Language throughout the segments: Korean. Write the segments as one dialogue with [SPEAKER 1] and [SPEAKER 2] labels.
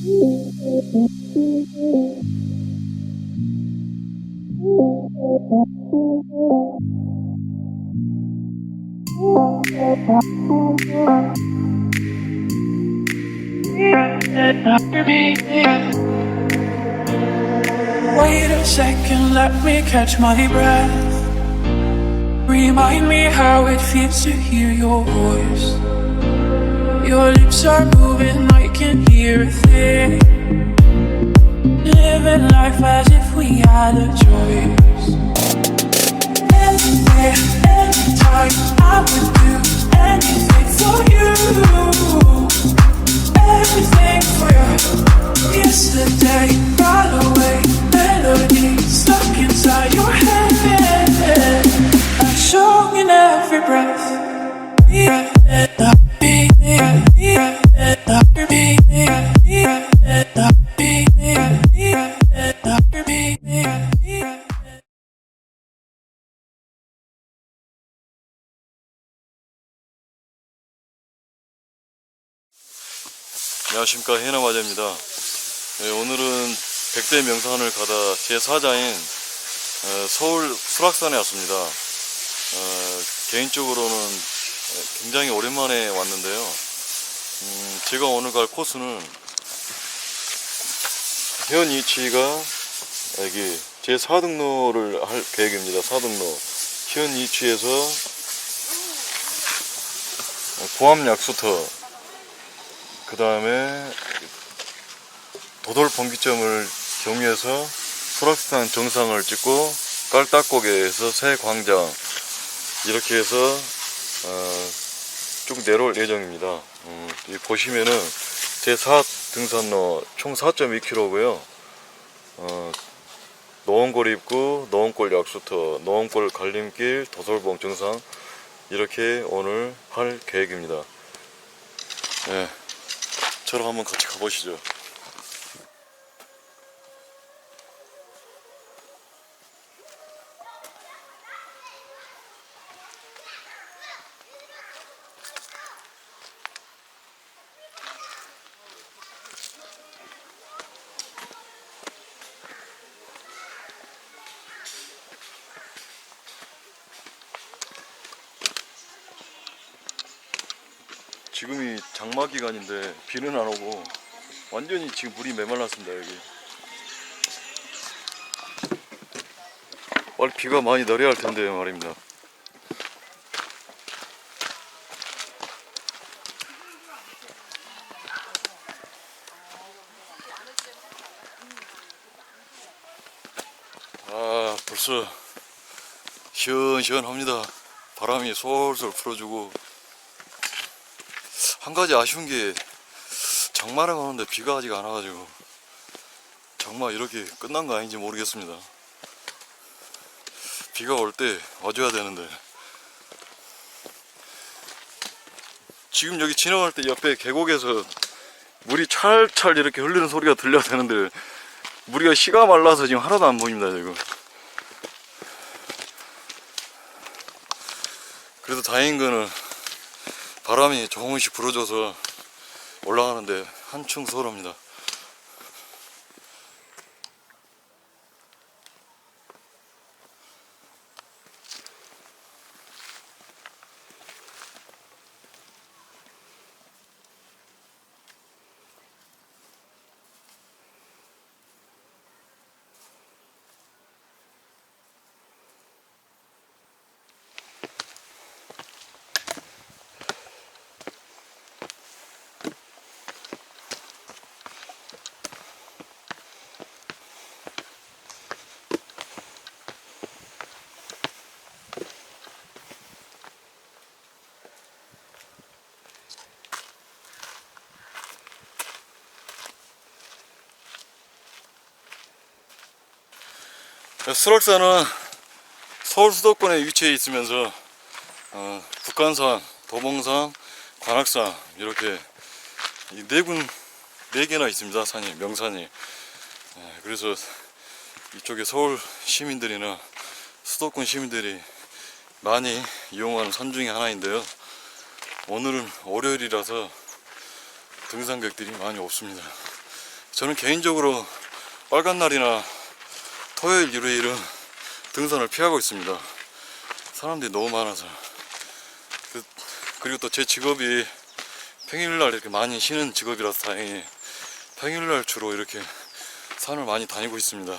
[SPEAKER 1] Wait a second, let me catch my breath. Remind me how it feels to hear your voice. Your lips are moving, I can hear a thing. Living life as if we had a choice. Anywhere, anytime, I would do anything for you. Everything for you. Yesterday, right away, melody stuck inside your head. Song in every breath.
[SPEAKER 2] 안녕하십니까. 해남화재입니다. 네, 오늘은 백대 명산을 가다 제4자인 어, 서울 수락산에 왔습니다. 어, 개인적으로는 어, 굉장히 오랜만에 왔는데요. 음, 제가 오늘 갈 코스는 현 위치가 여기 제4등로를 할 계획입니다. 4등로. 현 위치에서 고암 약수터 그 다음에 도돌 번기점을 경유해서 수락산 정상을 찍고 깔딱고개에서 새광장 이렇게 해서 어, 쭉 내려올 예정입니다. 음, 보시면은 제4 등산로 총 4.2km고요. 어, 노원골 입구, 노원골 약수터, 노원골 갈림길, 도솔봉 정상 이렇게 오늘 할 계획입니다. 예. 저랑 한번 같이 가보시죠. 지금이 장마 기간인데 비는 안 오고 완전히 지금 물이 메말랐습니다 여기. 원래 비가 많이 내려야 할 텐데 말입니다. 아 벌써 시원시원합니다. 바람이 솔솔 불어주고 한 가지 아쉬운 게 장마를 오는데 비가 아직 안 와가지고 장마 이렇게 끝난 거 아닌지 모르겠습니다. 비가 올 때 와줘야 되는데 지금 여기 지나갈 때 옆에 계곡에서 물이 찰찰 이렇게 흘리는 소리가 들려야 되는데 물이가 씨가 말라서 지금 하나도 안 보입니다 지금. 그래도 다행인 거는 바람이 조금씩 불어줘서 올라가는데 한층 수월합니다. 수락산은 서울 수도권에 위치해 있으면서 어, 북한산, 도봉산, 관악산 이렇게 이네 군, 네 개나 있습니다. 산이, 명산이. 예, 그래서 이쪽에 서울 시민들이나 수도권 시민들이 많이 이용하는 산 중에 하나인데요. 오늘은 월요일이라서 등산객들이 많이 없습니다. 저는 개인적으로 빨간 날이나 토요일, 일요일은 등산을 피하고 있습니다. 사람들이 너무 많아서. 그, 그리고 또 제 직업이 평일날 이렇게 많이 쉬는 직업이라서 다행히 평일날 주로 이렇게 산을 많이 다니고 있습니다.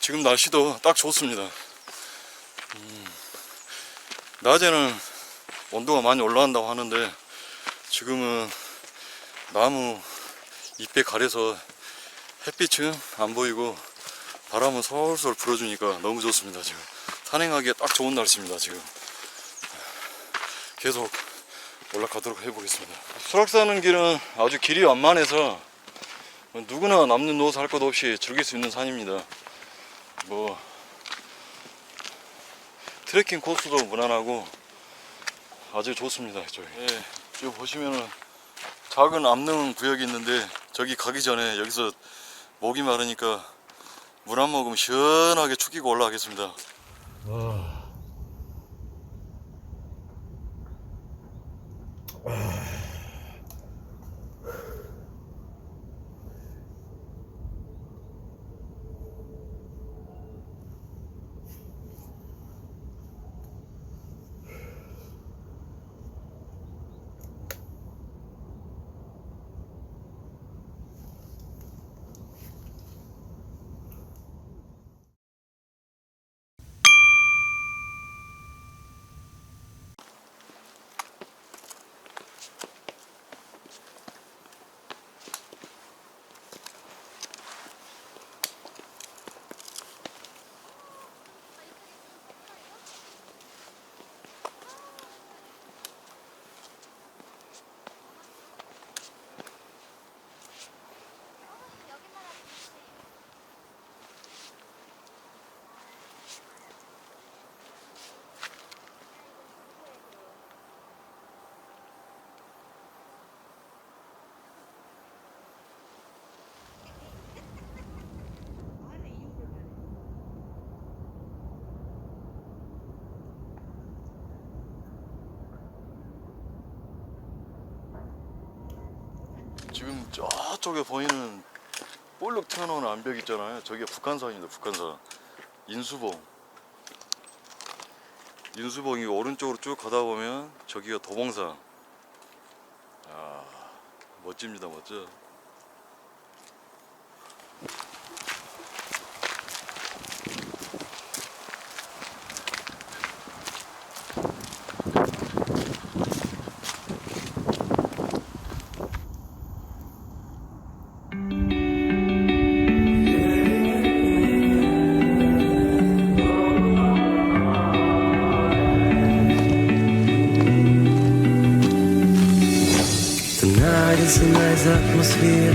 [SPEAKER 2] 지금 날씨도 딱 좋습니다. 음, 낮에는 온도가 많이 올라간다고 하는데 지금은 나무 잎에 가려서 햇빛은 안 보이고 바람은 솔솔 불어주니까 너무 좋습니다 지금. 산행하기에 딱 좋은 날씨입니다 지금. 계속 올라가도록 해보겠습니다. 수락사는 길은 아주 길이 완만해서 누구나 남는 노릇 할것 없이 즐길 수 있는 산입니다. 뭐 트레킹 코스도 무난하고 아주 좋습니다 이쪽에 예, 여기 보시면은 작은 암릉 구역이 있는데 저기 가기 전에 여기서 목이 마르니까 물 한 모금 시원하게 축이고 올라가겠습니다. 지금 저쪽에 보이는 볼록 튀어나오는 암벽 있잖아요. 저게 북한산입니다 북한산 인수봉. 인수봉이 오른쪽으로 쭉 가다 보면 저기가 도봉산 아 멋집니다 멋져
[SPEAKER 3] Is a nice atmosphere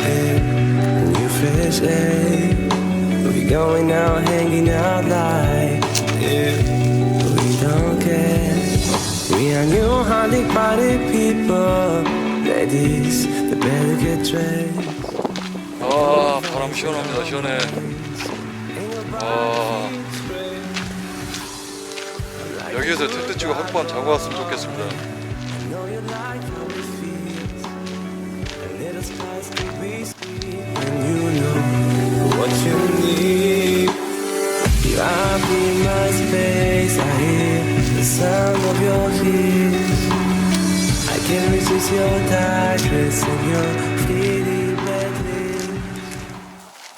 [SPEAKER 3] and new fresh air. We going out, hanging out like yeah. We don't care. We are new honey party people. Ladies, they better get dressed.
[SPEAKER 2] 아 바람 시원합니다 시원해 아 여기에서 텐트 치고 하룻밤 자고 왔으면 좋겠습니다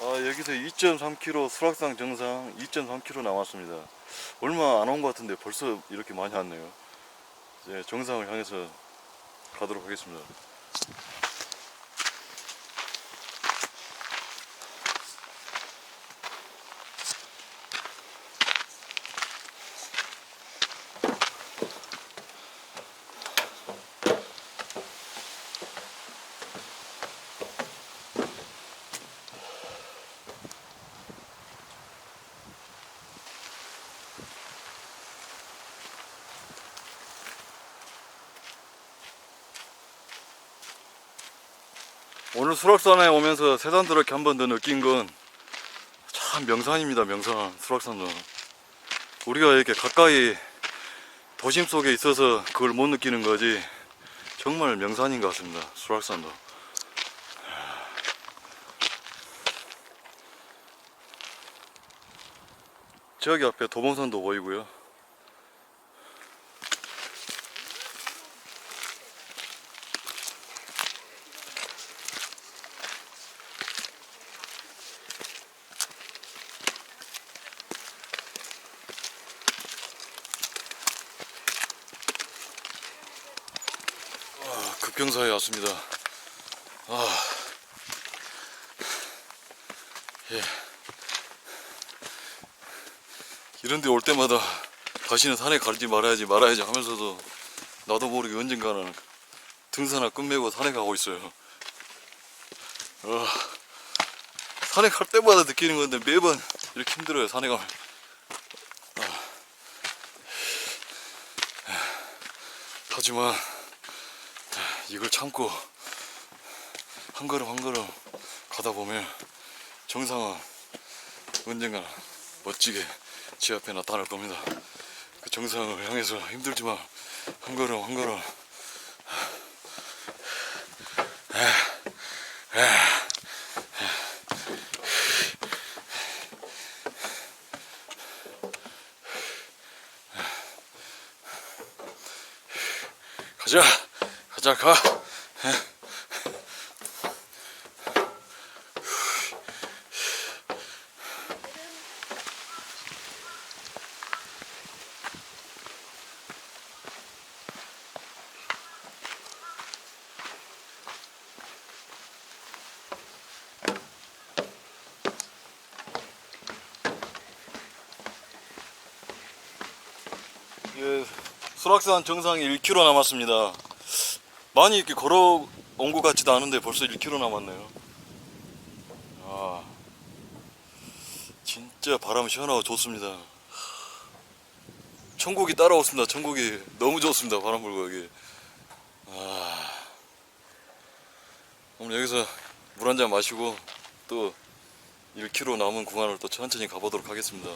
[SPEAKER 2] 아, 여기서 2.3km 수락산 정상 2.3km 남았습니다. 얼마 안 온 것 같은데 벌써 이렇게 많이 왔네요. 이제 정상을 향해서 가도록 하겠습니다. 오늘 수락산에 오면서 세단드럽게 한 번 더 느낀 건 참 명산입니다 명산 수락산은 우리가 이렇게 가까이 도심 속에 있어서 그걸 못 느끼는 거지 정말 명산인 것 같습니다. 수락산도. 저기 앞에 도봉산도 보이고요. 급경사에 왔습니다. 아, 예. 이런데 올 때마다 다시는 산에 가지 말아야지 말아야지 하면서도 나도 모르게 언젠가는 등산화 끝매고 산에 가고 있어요. 아, 산에 갈 때마다 느끼는 건데 매번 이렇게 힘들어요 산에 가면. 아. 하지만 이걸 참고 한 걸음 한 걸음 가다 보면 정상은 언젠가 멋지게 제 앞에 나타날 겁니다. 그 정상을 향해서 힘들지만 한 걸음 한 걸음 가자 가자 가 예, 수락산 정상이 1km 남았습니다. 많이 이렇게 걸어온 것 같지도 않은데 벌써 1km 남았네요. 아, 진짜 바람 시원하고 좋습니다. 천국이 따라오습니다. 천국이 너무 좋습니다. 바람 불고 여기. 아, 오늘 여기서 물 한 잔 마시고 또 1km 남은 구간을 또 천천히 가보도록 하겠습니다.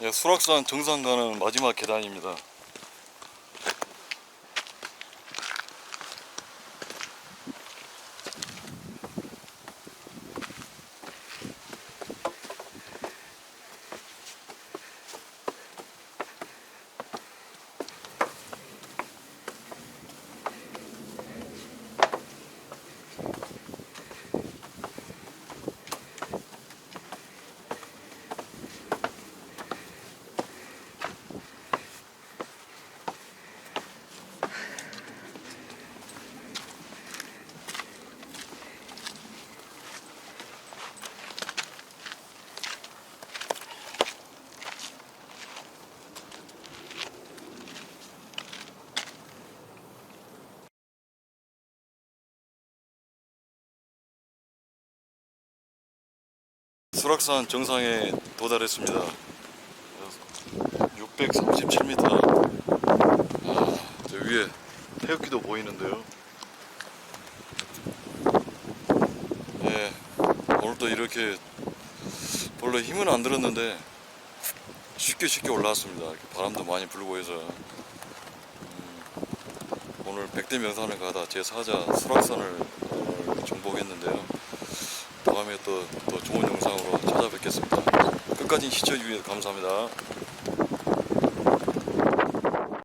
[SPEAKER 2] 예, 수락산 정상 가는 마지막 계단입니다. 수락산 정상에 도달했습니다. 637m. 아, 저 위에 태극기도 보이는데요. 네, 오늘도 이렇게 원래 힘은 안 들었는데 쉽게 쉽게 올라왔습니다. 바람도 많이 불고 해서 음, 오늘 백대 명산을 가다 제 사자 수락산을 정복했는데요. 다음에 또, 또 좋은 영상으로 찾아뵙겠습니다. 끝까지 시청해주셔서 감사합니다.